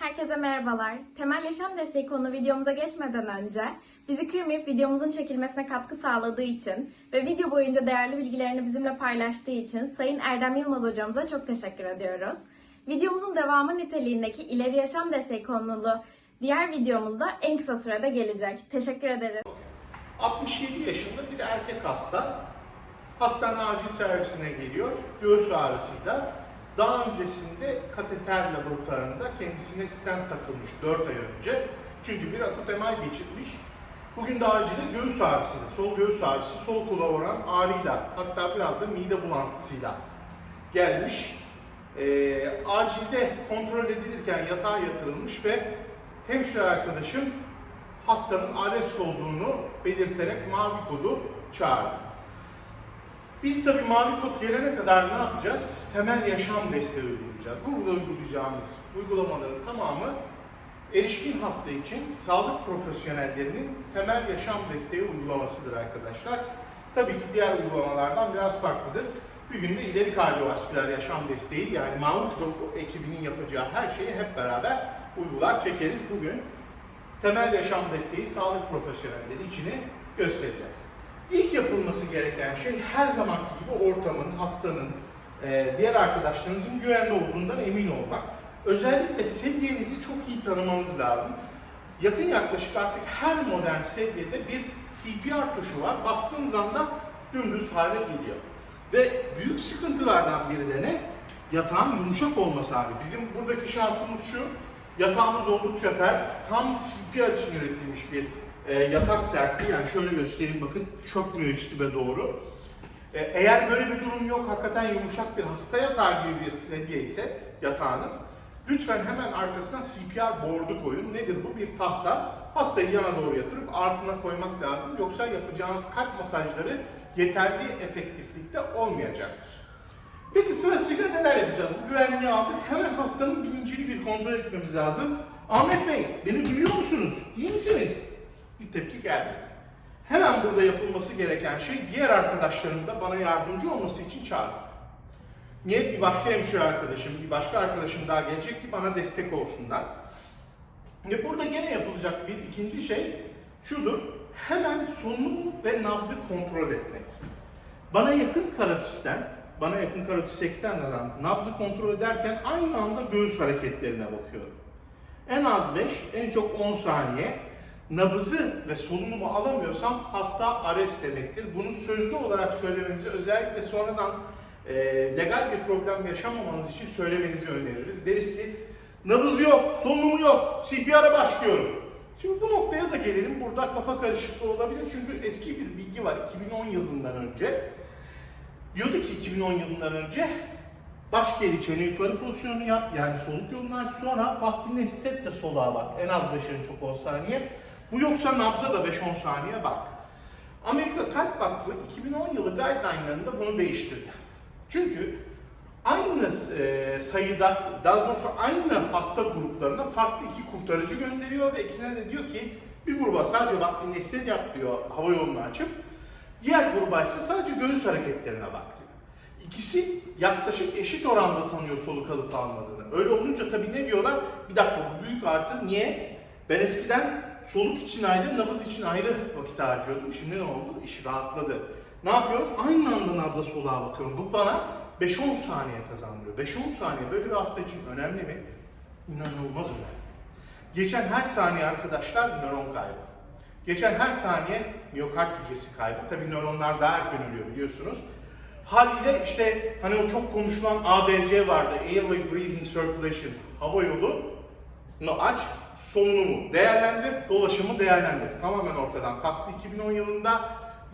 Herkese merhabalar. Temel Yaşam Desteği konu videomuza geçmeden önce bizi kırmayıp videomuzun çekilmesine katkı sağladığı için ve video boyunca değerli bilgilerini bizimle paylaştığı için Sayın Erdem Yılmaz hocamıza çok teşekkür ediyoruz. Videomuzun devamı niteliğindeki İleri Yaşam Desteği konulu diğer videomuzda en kısa sürede gelecek. Teşekkür ederiz. 67 yaşında bir erkek hasta hastane acil servisine geliyor. Göğüs ağrısıyla. Daha öncesinde kateter laboratuvarında kendisine stent takılmış 4 ay önce. Çünkü bir akut MI geçirmiş. Bugün de acilde göğüs ağrısıyla, sol göğüs ağrısı, sol kulağa vuran ağrıyla, hatta biraz da mide bulantısıyla gelmiş. Ee, acilde kontrol edilirken yatağa yatırılmış ve hemşire arkadaşım hastanın ALES olduğunu belirterek mavi kodu çağırdı. Biz tabii mavi kod gelene kadar ne yapacağız? Temel yaşam desteği uygulayacağız. Burada uygulayacağımız uygulamaların tamamı erişkin hasta için sağlık profesyonellerinin temel yaşam desteği uygulamasıdır arkadaşlar. Tabii ki diğer uygulamalardan biraz farklıdır. Bir günde ileri kardiyovasküler yaşam desteği yani Mahmut Kod ekibinin yapacağı her şeyi hep beraber uygular çekeriz. Bugün temel yaşam desteği sağlık profesyonelleri içini göstereceğiz. İlk yapılması gereken şey her zamanki gibi ortamın, hastanın, e, diğer arkadaşlarınızın güvenli olduğundan emin olmak. Özellikle sedyenizi çok iyi tanımanız lazım. Yakın yaklaşık artık her modern sedyede bir CPR tuşu var. Bastığınız anda dümdüz hale geliyor. Ve büyük sıkıntılardan biri de ne? Yatağın yumuşak olması abi. Bizim buradaki şansımız şu. Yatağımız oldukça ter. Tam CPR için üretilmiş bir e, yatak sertliği. Yani şöyle göstereyim bakın çökmüyor iç dibe doğru. E, eğer böyle bir durum yok, hakikaten yumuşak bir hasta yatağı gibi bir sedye ise yatağınız, lütfen hemen arkasına CPR board'u koyun. Nedir bu? Bir tahta. Hastayı yana doğru yatırıp ardına koymak lazım. Yoksa yapacağınız kalp masajları yeterli efektiflikte olmayacaktır. Peki sırasıyla neler yapacağız? Bu güvenliği aldık. Hemen hastanın bilincini bir kontrol etmemiz lazım. Ahmet Bey, beni duyuyor musunuz? İyi misiniz? Bir tepki gelmedi. Hemen burada yapılması gereken şey diğer arkadaşlarım da bana yardımcı olması için çağırmak. Niye? Bir başka hemşire arkadaşım, bir başka arkadaşım daha gelecek ki bana destek olsunlar. Ve burada gene yapılacak bir ikinci şey şudur. Hemen solunum ve nabzı kontrol etmek. Bana yakın karotisden, bana yakın karotis eksterneden nabzı kontrol ederken aynı anda göğüs hareketlerine bakıyorum. En az 5, en çok 10 saniye nabızı ve solunumu alamıyorsam hasta ARES demektir. Bunu sözlü olarak söylemenizi özellikle sonradan e, legal bir problem yaşamamanız için söylemenizi öneririz. Deriz ki nabız yok, solunumu yok, CPR'a başlıyorum. Şimdi bu noktaya da gelelim. Burada kafa karışıklığı olabilir çünkü eski bir bilgi var 2010 yılından önce. Diyordu ki 2010 yılından önce baş geri çene yukarı pozisyonu yap. Yani soluk yolunu aç. Sonra vaktinde hisset de soluğa bak. En az 5 en çok 10 saniye. Bu yoksa nabza da 5-10 saniye bak. Amerika Kalp Vakfı 2010 yılı guideline'larında bunu değiştirdi. Çünkü aynı e, sayıda, daha doğrusu aynı hasta gruplarına farklı iki kurtarıcı gönderiyor ve ikisine de diyor ki bir gruba sadece vaktinde hisset yap diyor hava yolunu açıp Diğer gruba ise sadece göğüs hareketlerine bak diyor. İkisi yaklaşık eşit oranda tanıyor soluk alıp almadığını. Öyle olunca tabii ne diyorlar? Bir dakika bu büyük artır. Niye? Ben eskiden soluk için ayrı, nabız için ayrı vakit harcıyordum. Şimdi ne oldu? İş rahatladı. Ne yapıyorum? Aynı anda nabza soluğa bakıyorum. Bu bana 5-10 saniye kazandırıyor. 5-10 saniye böyle bir hasta için önemli mi? İnanılmaz önemli. Geçen her saniye arkadaşlar nöron kaybı. Geçen her saniye miyokard hücresi kaybı. Tabii nöronlar daha erken ölüyor biliyorsunuz. Haliyle işte hani o çok konuşulan ABC vardı. Airway Breathing Circulation. Hava yolu aç, solunumu değerlendir, dolaşımı değerlendir. Tamamen ortadan kalktı 2010 yılında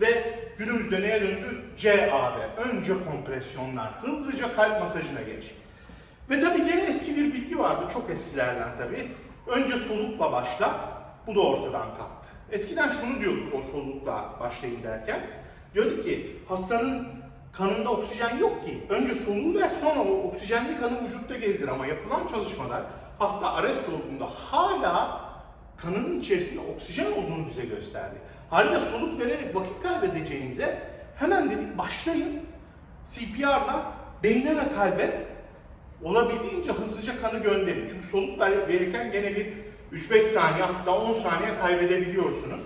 ve günümüzde neye döndü? CAB. Önce kompresyonlar. Hızlıca kalp masajına geç. Ve tabii gene eski bir bilgi vardı. Çok eskilerden tabii. Önce solukla başla. Bu da ortadan kalktı. Eskiden şunu diyorduk o solukla başlayın derken. Diyorduk ki hastanın kanında oksijen yok ki. Önce soluğu ver sonra o oksijenli kanı vücutta gezdir. Ama yapılan çalışmalar hasta arrest olduğunda hala kanının içerisinde oksijen olduğunu bize gösterdi. Haliyle soluk vererek vakit kaybedeceğinize hemen dedik başlayın CPR'la beyne ve kalbe olabildiğince hızlıca kanı gönderin. Çünkü soluk ver- verirken gene bir 3-5 saniye hatta 10 saniye kaybedebiliyorsunuz.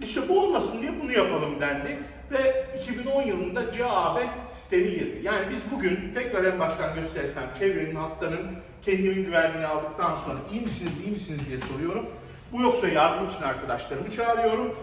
İşte bu olmasın diye bunu yapalım dendi ve 2010 yılında CAB sistemi girdi. Yani biz bugün tekrar en baştan gösterirsem çevrenin hastanın kendimin güvenliğini aldıktan sonra iyi misiniz iyi misiniz diye soruyorum. Bu yoksa yardım için arkadaşlarımı çağırıyorum.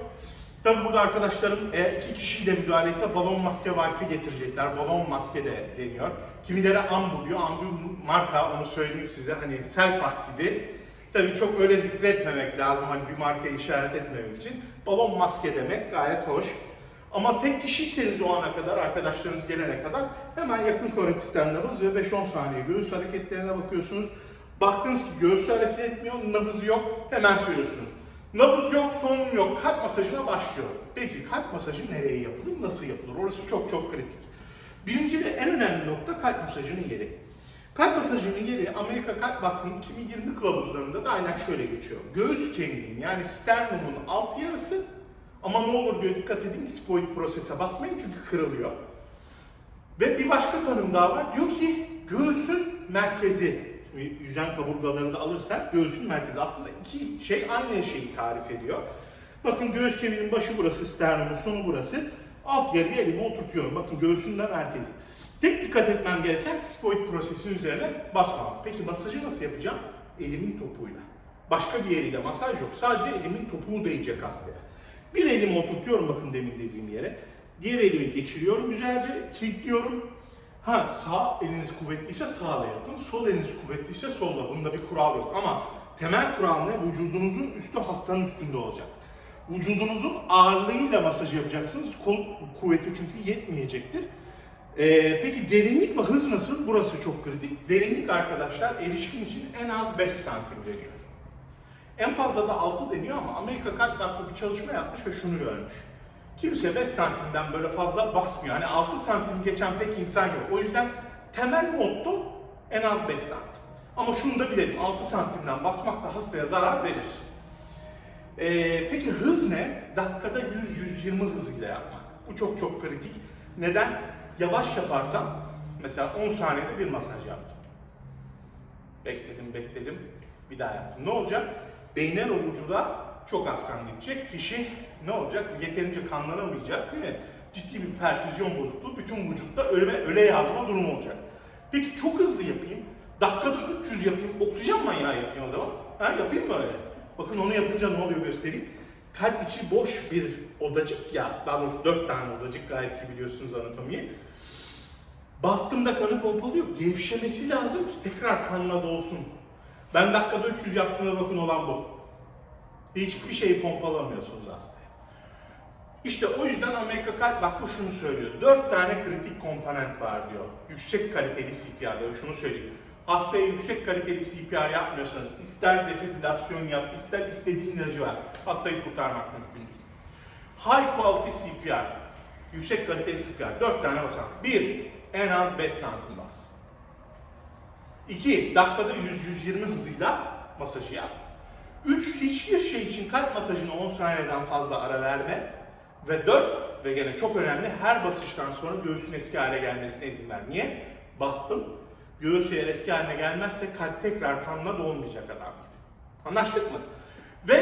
Tabi burada arkadaşlarım eğer iki kişiyle müdahale ise balon maske wifi getirecekler. Balon maske de deniyor. Kimileri ambu diyor. Ambu marka onu söyleyeyim size hani Selpak gibi. Tabii çok öyle zikretmemek lazım hani bir markayı işaret etmemek için. Balon maske demek gayet hoş. Ama tek kişiyseniz o ana kadar, arkadaşlarınız gelene kadar hemen yakın koretisyen nabız ve 5-10 saniye göğüs hareketlerine bakıyorsunuz. Baktınız ki göğsü hareket etmiyor, nabızı yok, hemen söylüyorsunuz. Nabız yok, solunum yok, kalp masajına başlıyor. Peki kalp masajı nereye yapılır, nasıl yapılır? Orası çok çok kritik. Birinci ve en önemli nokta kalp masajının yeri. Kalp masajının yeri Amerika Kalp Vakfı'nın 2020 kılavuzlarında da aynen şöyle geçiyor. Göğüs kemiğinin yani sternumun alt yarısı ama ne olur diyor dikkat edin ki prosese basmayın çünkü kırılıyor. Ve bir başka tanım daha var. Diyor ki göğsün merkezi. Yüzen kaburgaları da alırsak göğsün merkezi. Aslında iki şey aynı şeyi tarif ediyor. Bakın göğüs kemiğinin başı burası, sternumun sonu burası. Alt yarıya elimi oturtuyorum. Bakın göğsün de merkezi. Tek dikkat etmem gereken spoid prosesin üzerine basmamak. Peki masajı nasıl yapacağım? Elimin topuyla. Başka bir yeriyle masaj yok. Sadece elimin topuğu değecek hastaya. Bir elimi oturtuyorum bakın demin dediğim yere. Diğer elimi geçiriyorum güzelce, kilitliyorum. Ha sağ eliniz kuvvetliyse sağla yapın, sol eliniz kuvvetliyse solla. Bunda bir kural yok ama temel kural ne? Vücudunuzun üstü hastanın üstünde olacak. Vücudunuzun ağırlığıyla masaj yapacaksınız. Kol kuvveti çünkü yetmeyecektir. Ee, peki derinlik ve hız nasıl? Burası çok kritik. Derinlik arkadaşlar erişkin için en az 5 santim deniyor. En fazla da 6 deniyor ama Amerika Kalp Vakfı bir çalışma yapmış ve şunu görmüş. Kimse 5 santimden böyle fazla basmıyor. Hani 6 santim geçen pek insan yok. O yüzden temel motto en az 5 santim. Ama şunu da bilelim 6 santimden basmak da hastaya zarar verir. Ee, peki hız ne? Dakikada 100-120 hızıyla yapmak. Bu çok çok kritik. Neden? Yavaş yaparsam mesela 10 saniyede bir masaj yaptım. Bekledim bekledim bir daha yaptım. Ne olacak? Beynen o vücuda çok az kan gidecek. Kişi ne olacak? Yeterince kanlanamayacak değil mi? Ciddi bir perfüzyon bozukluğu bütün vücutta ölme, öle yazma durumu olacak. Peki çok hızlı yapayım. Dakikada 300 yapayım. Oksijen manyağı yapayım o zaman. Ha, yapayım mı öyle? Bakın onu yapınca ne oluyor göstereyim. Kalp içi boş bir odacık ya, daha doğrusu 4 tane odacık gayet iyi biliyorsunuz anatomiyi. Bastığımda kanı pompalıyor. Gevşemesi lazım ki tekrar kanla dolsun. Ben dakikada 300 yaptığına bakın olan bu. Hiçbir şeyi pompalamıyorsunuz hastaya. İşte o yüzden Amerika Kalp Vakfı şunu söylüyor. 4 tane kritik komponent var diyor. Yüksek kaliteli CPR diyor. Şunu söyleyeyim. Hastaya yüksek kaliteli CPR yapmıyorsanız ister defibrilasyon yap, ister istediğin ilacı ver. Hastayı kurtarmak mümkün değil. High quality CPR. Yüksek kaliteli CPR. 4 tane basamak. 1. En az 5 santim bas. 2. Dakikada 100-120 hızıyla masajı yap. 3. Hiçbir şey için kalp masajına 10 saniyeden fazla ara verme. Ve 4. Ve gene çok önemli her basıştan sonra göğsün eski hale gelmesine izin ver. Niye? Bastım. Göğüs eğer eski haline gelmezse kalp tekrar kanla dolmayacak adam gibi. Anlaştık mı? Ve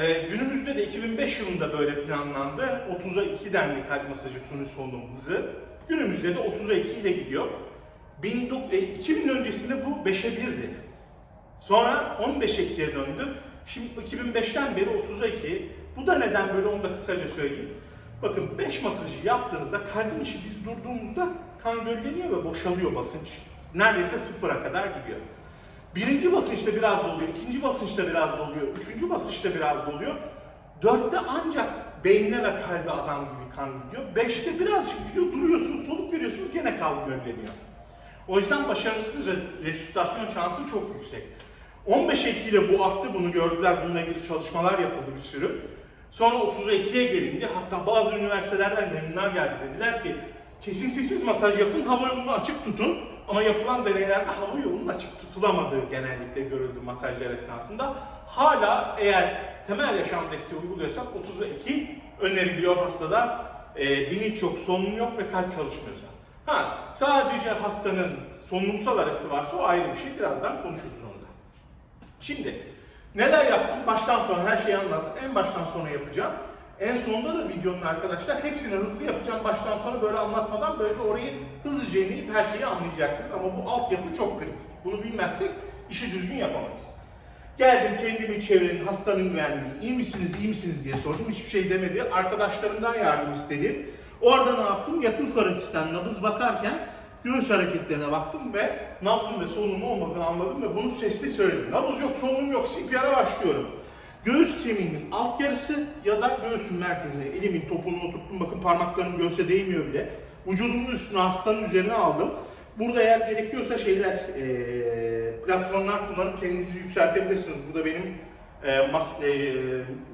e, günümüzde de 2005 yılında böyle planlandı. 30'a 2 denli kalp masajı suni solunum hızı. Günümüzde de 30'a 2 ile gidiyor. 19- e, 2000 öncesinde bu 5'e 1'di. Sonra 15'e 2'ye döndü. Şimdi 2005'ten beri 30'a 2. Bu da neden böyle onu da kısaca söyleyeyim. Bakın 5 masajı yaptığınızda kalbin içi biz durduğumuzda kan gölgeliyor ve boşalıyor basınç. Neredeyse sıfıra kadar gidiyor. Birinci basınçta biraz doluyor, ikinci basınçta biraz doluyor, üçüncü basınçta biraz doluyor. Dörtte ancak beynine ve kalbe adam gibi kan gidiyor. Beşte birazcık gidiyor, duruyorsunuz, soluk veriyorsunuz, gene kan gönleniyor. O yüzden başarısız re- resüsitasyon şansı çok yüksek. 15 ile bu arttı, bunu gördüler, bununla ilgili çalışmalar yapıldı bir sürü. Sonra 30'a 2'ye gelindi, hatta bazı üniversitelerden yayınlar geldi. Dediler ki, kesintisiz masaj yapın, hava yolunu açık tutun. Ama yapılan deneylerde hava yolunun açık tutulamadığı genellikle görüldü masajlar esnasında. Hala eğer temel yaşam desteği uyguluyorsak 30'a 2 öneriliyor hastada. E, bilinç yok, solunum yok ve kalp çalışmıyorsa. Ha, sadece hastanın solunumsal arresti varsa o ayrı bir şey. Birazdan konuşuruz onu da. Şimdi neler yaptım? Baştan sona her şeyi anlattım. En baştan sona yapacağım. En sonunda da videonun arkadaşlar hepsini hızlı yapacağım. Baştan sona böyle anlatmadan böylece orayı hızlıca ineyip her şeyi anlayacaksınız. Ama bu altyapı çok kritik. Bunu bilmezsek işi düzgün yapamayız. Geldim kendimi çevrenin, hastanın güvenliği, iyi misiniz, iyi misiniz diye sordum. Hiçbir şey demedi. Arkadaşlarımdan yardım istedim. Orada ne yaptım? Yakın karotistan nabız bakarken göğüs hareketlerine baktım ve nabzın ve solunum olmadığını anladım ve bunu sesli söyledim. Nabız yok, solunum yok, CPR'a başlıyorum. Göğüs kemiğinin alt yarısı ya da göğsün merkezine elimin topunu oturttum. Bakın parmaklarım göğse değmiyor bile. Vücudumun üstüne hastanın üzerine aldım. Burada eğer gerekiyorsa şeyler, eee, platformlar kullanıp kendinizi yükseltebilirsiniz. Burada benim eee, mas, eee,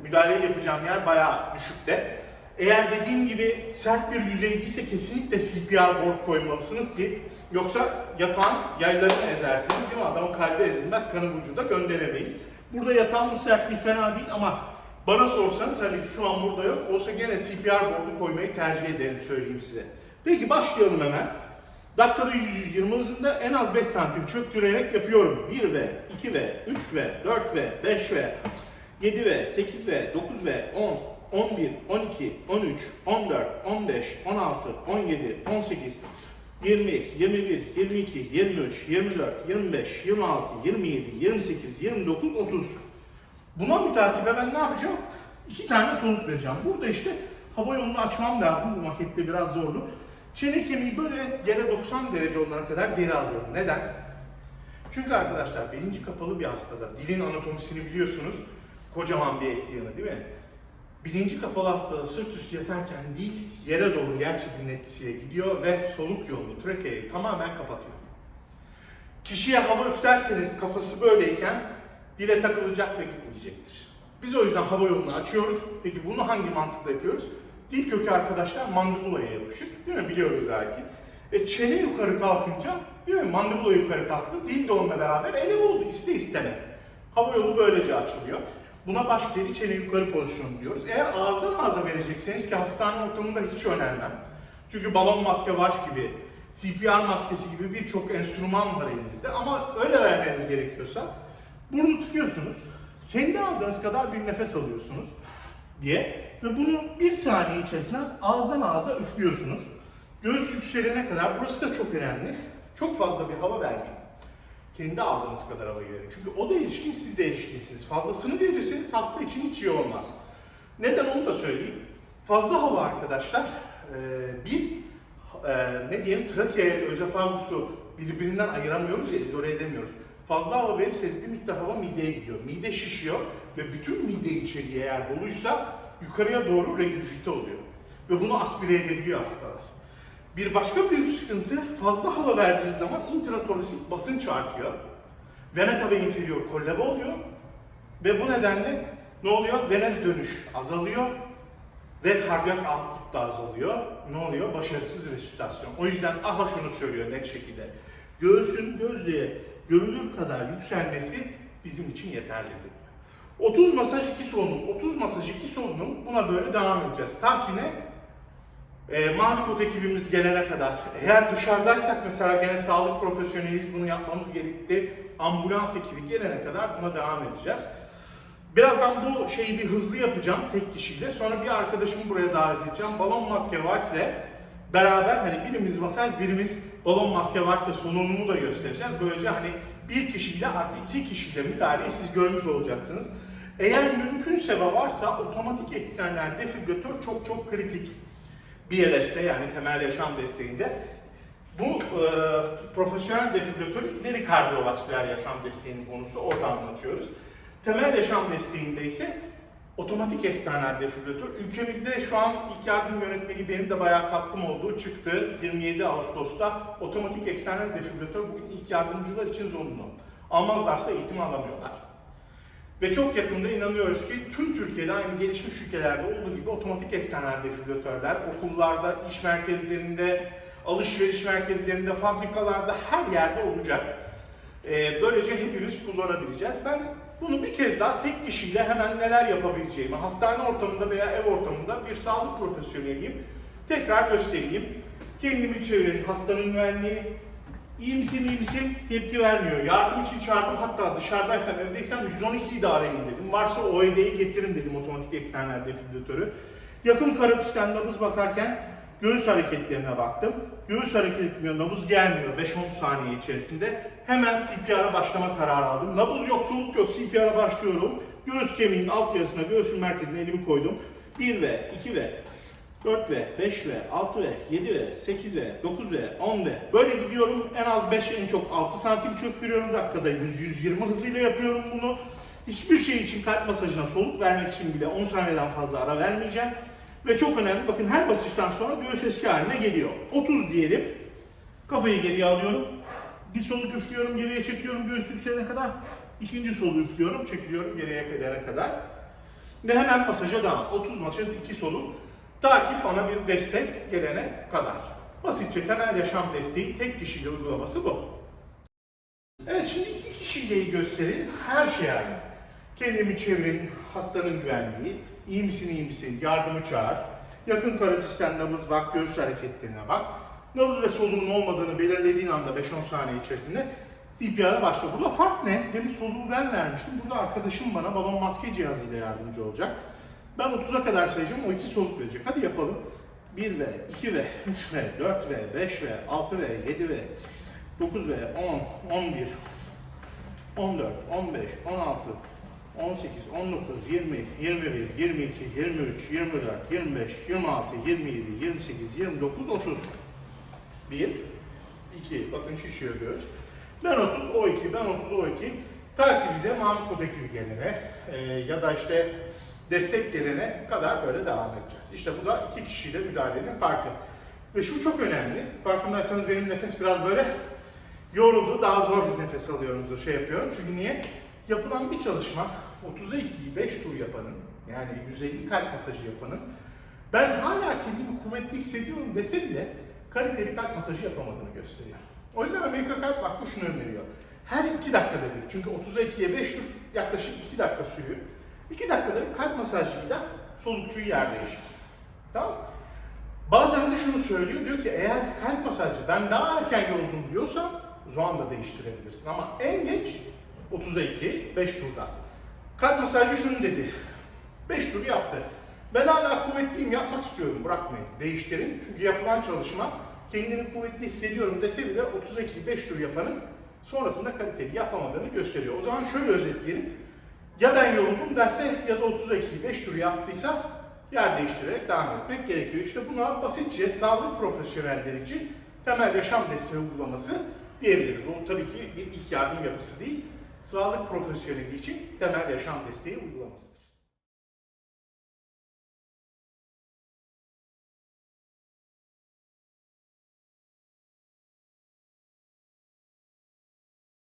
müdahale yapacağım yer bayağı düşükte. Eğer dediğim gibi sert bir yüzey değilse kesinlikle CPR board koymalısınız ki yoksa yatağın yaylarını ezersiniz değil mi? Adamın kalbi ezilmez, kanı vücuda gönderemeyiz. Burada yatağın sertliği fena değil ama bana sorsanız hani şu an burada yok. Olsa gene CPR board'u koymayı tercih ederim söyleyeyim size. Peki başlayalım hemen. Dakikada 100-120 hızında en az 5 santim çöktürerek yapıyorum. 1 ve 2 ve 3 ve 4 ve 5 ve 7 ve 8 ve 9 ve 10, 11, 12, 13, 14, 15, 16, 17, 18, 20, 21, 22, 23, 24, 25, 26, 27, 28, 29, 30. Buna mütakibe ben ne yapacağım? İki tane sonuç vereceğim. Burada işte hava yolunu açmam lazım. Bu makette biraz zorlu. Çene kemiği böyle yere 90 derece olana kadar geri alıyorum. Neden? Çünkü arkadaşlar bilinci kapalı bir hastada dilin anatomisini biliyorsunuz. Kocaman bir et yığını değil mi? Bilinci kapalı hastada sırt üstü yatarken dil yere doğru yer çekiminin etkisiyle gidiyor ve soluk yolunu, trakeayı tamamen kapatıyor. Kişiye hava üflerseniz kafası böyleyken dile takılacak ve gitmeyecektir. Biz o yüzden hava yolunu açıyoruz. Peki bunu hangi mantıkla yapıyoruz? Dil kökü arkadaşlar mandibulaya yapışık. Değil mi? Biliyoruz belki. E çene yukarı kalkınca değil mi? Mandibula yukarı kalktı. Dil de onunla beraber elev oldu. iste isteme. Hava yolu böylece açılıyor. Buna baş geri çene yukarı pozisyonu diyoruz. Eğer ağızdan ağza verecekseniz ki hastane ortamında hiç önermem. Çünkü balon maske var gibi, CPR maskesi gibi birçok enstrüman var elinizde. Ama öyle vermeniz gerekiyorsa burnu tıkıyorsunuz. Kendi aldığınız kadar bir nefes alıyorsunuz diye ve bunu bir saniye içerisinde ağızdan ağza üflüyorsunuz. Göğüs yükselene kadar burası da çok önemli. Çok fazla bir hava vermeyin. Kendi aldığınız kadar havayı verin. Çünkü o da erişkin, siz de erişkinsiniz. Fazlasını verirseniz hasta için hiç iyi olmaz. Neden onu da söyleyeyim. Fazla hava arkadaşlar, e, bir e, ne diyelim trakea özefagusu birbirinden ayıramıyoruz ya, izole edemiyoruz. Fazla hava verirseniz bir miktar hava mideye gidiyor. Mide şişiyor ve bütün mide içeriği eğer doluysa yukarıya doğru regürjite oluyor. Ve bunu aspire edebiliyor hastalar. Bir başka büyük sıkıntı fazla hava verdiğiniz zaman intratorasit basınç artıyor. Vena cava inferior kollabe oluyor. Ve bu nedenle ne oluyor? Venöz dönüş azalıyor ve kardiyak output da azalıyor. Ne oluyor? Başarısız resüsitasyon. O yüzden aha şunu söylüyor net şekilde. Göğsün gözlüğe görülür kadar yükselmesi bizim için yeterlidir. 30 masaj 2 solunum, 30 masaj 2 solunum buna böyle devam edeceğiz. Ta ki ne? E, Mavi Kod ekibimiz gelene kadar. Eğer dışarıdaysak mesela gene sağlık profesyoneliyiz bunu yapmamız gerekti. Ambulans ekibi gelene kadar buna devam edeceğiz. Birazdan bu şeyi bir hızlı yapacağım tek kişiyle. Sonra bir arkadaşımı buraya davet edeceğim. Balon maske Wolf'le beraber hani birimiz masaj, birimiz balon maske Wolf'le solunumu da göstereceğiz. Böylece hani bir kişiyle artı iki kişiyle müdahaleyi siz görmüş olacaksınız. Eğer mümkünse ve varsa otomatik eksternal defibrilatör çok çok kritik. BLS'te yani temel yaşam desteğinde bu e, profesyonel defibrilatör ileri kardiyovasküler yaşam desteğinin konusu orada anlatıyoruz. Temel yaşam desteğinde ise otomatik eksternal defibrilatör. Ülkemizde şu an ilk yardım yönetmeliği benim de bayağı katkım olduğu çıktı. 27 Ağustos'ta otomatik eksternal defibrilatör bugün ilk yardımcılar için zorunlu. Almazlarsa eğitim alamıyorlar. Ve çok yakında inanıyoruz ki tüm Türkiye'de aynı gelişmiş ülkelerde olduğu gibi otomatik eksternal defibrilatörler okullarda, iş merkezlerinde, alışveriş merkezlerinde, fabrikalarda her yerde olacak. Ee, böylece hepimiz kullanabileceğiz. Ben bunu bir kez daha tek kişiyle hemen neler yapabileceğimi, hastane ortamında veya ev ortamında bir sağlık profesyoneliyim. Tekrar göstereyim. Kendimi çevrenin hastanın güvenliği, İyi misin iyi misin tepki vermiyor. Yardım için çağırdım hatta dışarıdaysam evdeysem 112'yi de arayın dedim. Varsa OED'yi getirin dedim otomatik eksternal defibrilatörü. Yakın karotisden nabız bakarken göğüs hareketlerine baktım. Göğüs hareket nabız gelmiyor 5-10 saniye içerisinde. Hemen CPR'a başlama kararı aldım. Nabız yok, soluk yok, CPR'a başlıyorum. Göğüs kemiğinin alt yarısına, göğsün merkezine elimi koydum. 1 ve 2 ve 4 ve 5 ve 6 ve 7 ve 8 ve 9 ve 10 ve böyle gidiyorum. En az 5 en çok 6 santim çöktürüyorum. Dakikada 100-120 hızıyla yapıyorum bunu. Hiçbir şey için kalp masajına soluk vermek için bile 10 saniyeden fazla ara vermeyeceğim. Ve çok önemli bakın her basıştan sonra göğüs eski haline geliyor. 30 diyelim. Kafayı geriye alıyorum. Bir soluk üflüyorum geriye çekiyorum göğüs yükselene kadar. İkinci soluğu üflüyorum çekiliyorum geriye kadar kadar. Ve hemen masaja devam. 30 masaj 2 soluk. Ta ki bana bir destek gelene kadar. Basitçe temel yaşam desteği tek kişiyle uygulaması bu. Evet şimdi iki kişiyle gösterin. Her şey aynı. Kendimi çevrenin, hastanın güvenliği, iyi misin iyi misin, yardımı çağır. Yakın karotisden nabız bak, göğüs hareketlerine bak. Nabız ve soluğun olmadığını belirlediğin anda 5-10 saniye içerisinde CPR'a başla. Burada fark ne? Demin soluğu ben vermiştim. Burada arkadaşım bana balon maske cihazıyla yardımcı olacak. Ben 30'a kadar sayacağım, o iki soluk verecek. Hadi yapalım. 1 ve 2 ve 3 ve 4 ve 5 ve 6 ve 7 ve 9 ve 10, 11, 14, 15, 16, 18, 19, 20, 21, 22, 23, 24, 25, 26, 27, 28, 29, 30. 1, 2, bakın şişiyor göğüs. Ben 30, o 2, ben 30, o 2. Ta bize mavi kod ekibi gelene e, ya da işte destek gelene kadar böyle devam edeceğiz. İşte bu da iki kişiyle müdahalenin farkı. Ve şu çok önemli. Farkındaysanız benim nefes biraz böyle yoruldu. Daha zor bir nefes alıyorum, şey yapıyorum. Çünkü niye? Yapılan bir çalışma 30'a 2'yi 5 tur yapanın, yani 150 kalp masajı yapanın ben hala kendimi kuvvetli hissediyorum dese bile kaliteli kalp masajı yapamadığını gösteriyor. O yüzden Amerika Kalp Vakfı şunu öneriyor. Her 2 dakikada bir, çünkü 30'a 2'ye 5 tur yaklaşık 2 dakika sürüyor. 2 dakikada kalp masajıyla solukçuyu yer değiştir. Tamam? Bazen de şunu söylüyor, diyor ki eğer kalp masajı ben daha erken yoruldum diyorsa o zaman da değiştirebilirsin. Ama en geç 30'a 2, 5 turda. Kalp masajı şunu dedi, 5 tur yaptı. Ben hala kuvvetliyim, yapmak istiyorum, bırakmayın, değiştirin. Çünkü yapılan çalışma kendini kuvvetli hissediyorum dese bile 30'a 2, 5 tur yapanın sonrasında kaliteli yapamadığını gösteriyor. O zaman şöyle özetleyelim. Ya ben yoruldum derse ya da 30'a 2, 5 tur yaptıysa yer değiştirerek devam etmek gerekiyor. İşte buna basitçe sağlık profesyonelleri için temel yaşam desteği uygulaması diyebiliriz. Bu tabii ki bir ilk yardım yapısı değil, sağlık profesyoneli için temel yaşam desteği uygulamasıdır.